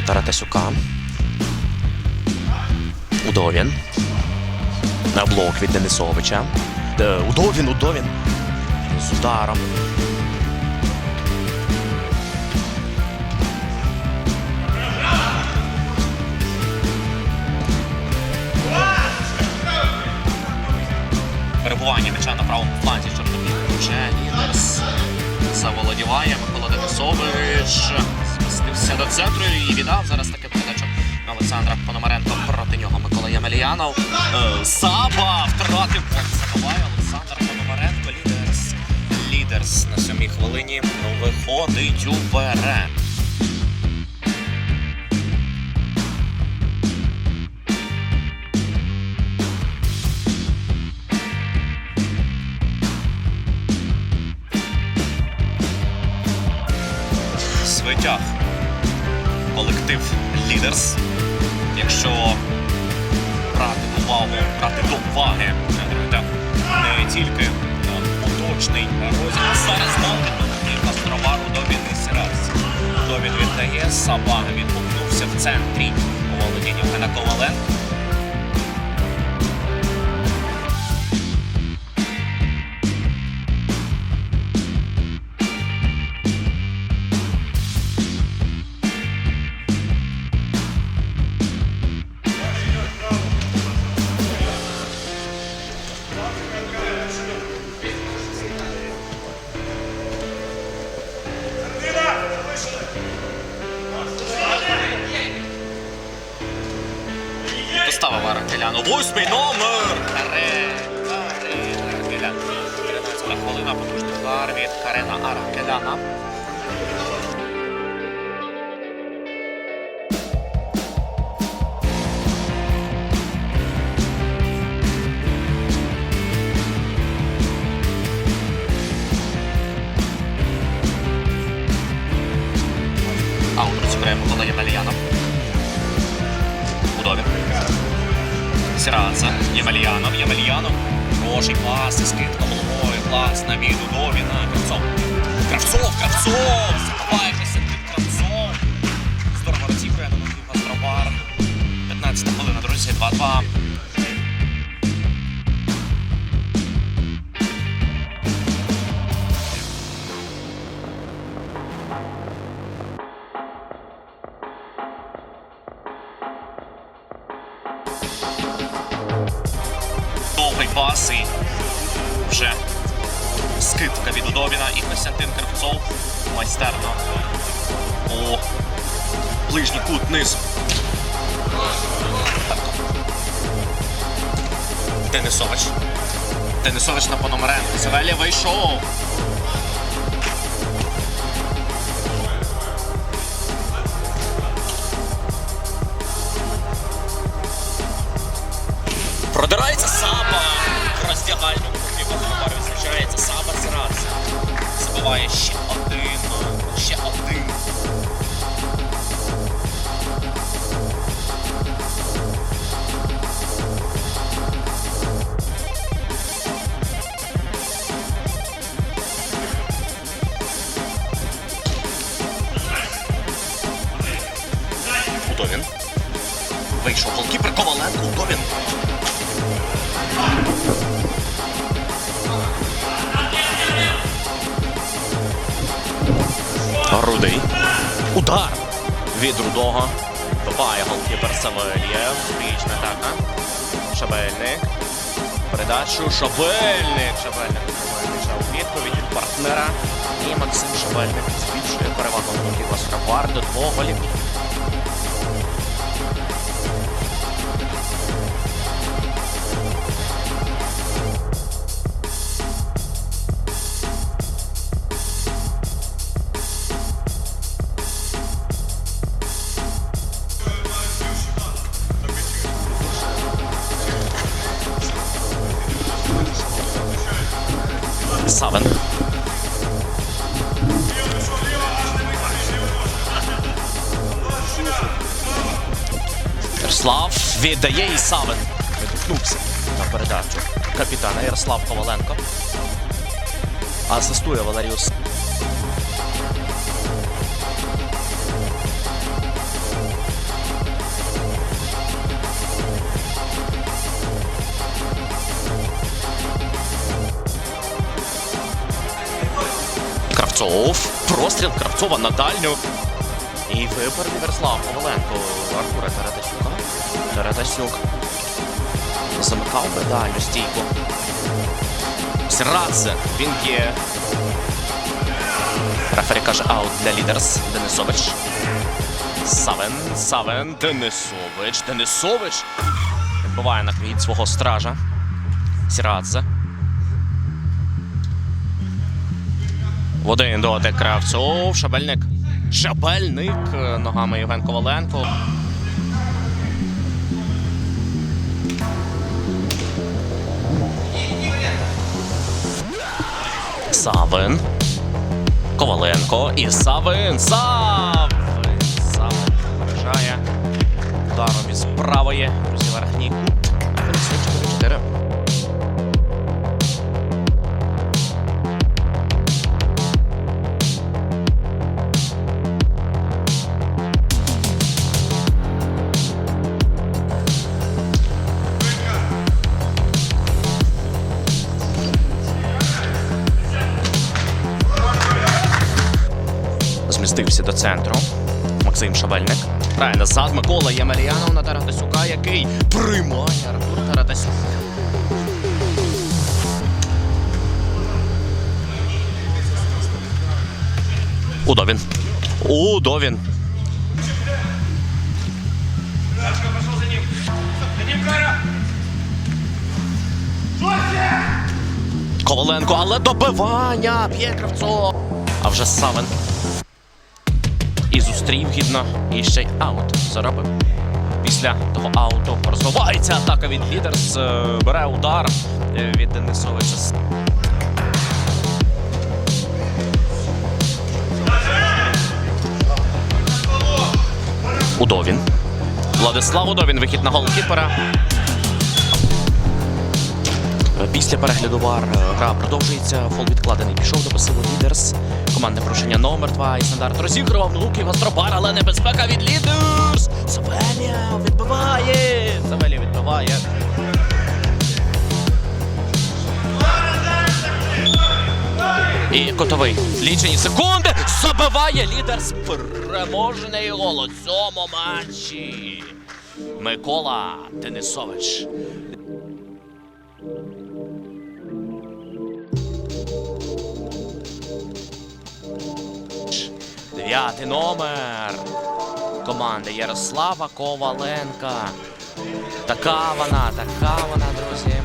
Таратасюка. Удовін. На блок від Денисовича. Удовін, Удовін. З ударом. перебування м'яча на правому фланзі Чорнобіль. Лідерс заволодіває Микола Денисович. Змістився до центру і віддав зараз таке передачу Олександра Пономаренко проти нього Микола Ямельянов. Е, Саба втратив забуває Олександр Пономаренко. Лідерс. Лідерс на сьомій хвилині виходить уперед. Колектив Лідерс. Якщо брати увагу, брати до уваги не тільки е, поточний розіграш. Зараз Малкін Кастромару до Сірас. Довід віддає, Саба відгукнувся в центрі у володіння Євгена Коваленка. Аракеляну. Восьмий номер! Карен, Карен Аракелян. 13 хвилина, потужний удар від Карена Аракеляна. Аут розіграє Микола Ємельянов. Сіранца, Ємельянов, Ємельянов. Хороший пас, скидка головою, клас на від Удовіна. Кравцов. Кравцов, Кравцов! Забиває Костянтин Кравцов. Здорово розігрує на Матвій Гастробар. 15 хвилина, друзі, 2-2. Скидка і Костянтин Кривцов майстерно у ближній кут низу. Денисович. Денисович на Пономаренко. Савелія вийшов. Удовін. Вийшов голкіпер Коваленко. Удовін. Рудий. Удар від Рудого. Добає голкіпер Савельєв. Річна атака. Шабельник. Передачу Шабельник. Шабельник відповідь від партнера. І Максим Шабельник збільшує перевагу голкіпа Скрабар до двох голів. Савен. Ярослав віддає і Савен. Відгукнувся на передачу капітана Ярослав Коваленко. Асистує Валеріус Кравцов. Простріл Кравцова на дальню. І вибір Ярослав Коваленко. Артура Теретасюка. Теретасюк. Замикав би дальню стійку. Сірадзе. Він є. Рефері каже аут для лідерс. Денисович. Савен. Савен. Денисович. Денисович. Відбиває на від свого стража. Сірадзе. В один дотик Кравцов. Шабельник. Шабельник. Ногами Євген Коваленко. Савин. Коваленко і Савин. Савин. Савин вражає ударом із правої. Друзі, верхній кут. 4-4. Змістився до центру. Максим Шабельник. Грає назад Микола Ємельянов на Таратасюка, який приймає Артур Таратасюк. Удовін. Удовін. Коваленко, але добивання! П'є Кравцов. А вже Савин. І зустрів гідно. І ще й аут заробив. Після того ауту розвивається атака від Лідерс. е, Бере удар е, від Денисовича. Удовін. Владислав Удовін, вихід на голкіпера. Після перегляду вар е, гра продовжується. Фол відкладений. Пішов до посилу лідерс. Командне порушення номер 2 і стандарт розігрував луків Гастробар, але небезпека від лідерс. Савелія відбиває. Савелія відбиває. І котовий. Лічені секунди. Забиває лідерс. Переможний гол у цьому матчі. Микола Денисович. Дев'ятий номер команди Ярослава Коваленка. Така вона, така вона, друзі.